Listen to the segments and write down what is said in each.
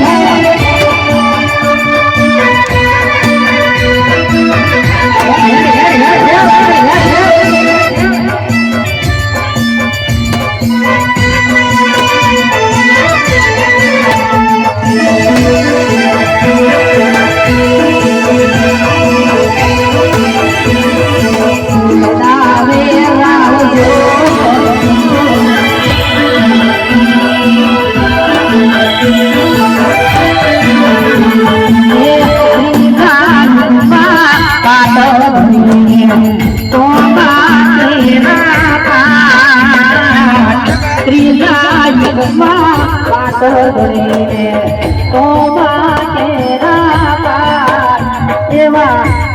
Yeah.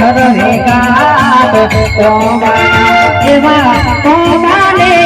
रहेगा तो coma एवा कोमा ले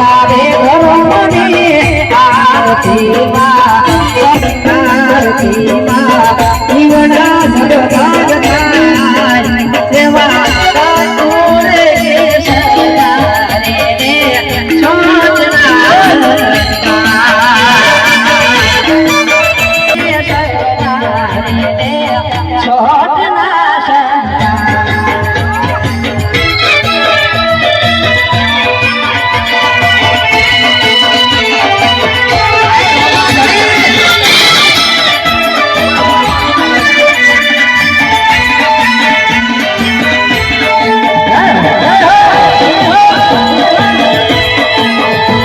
রাধে আরতি মা আরতি মা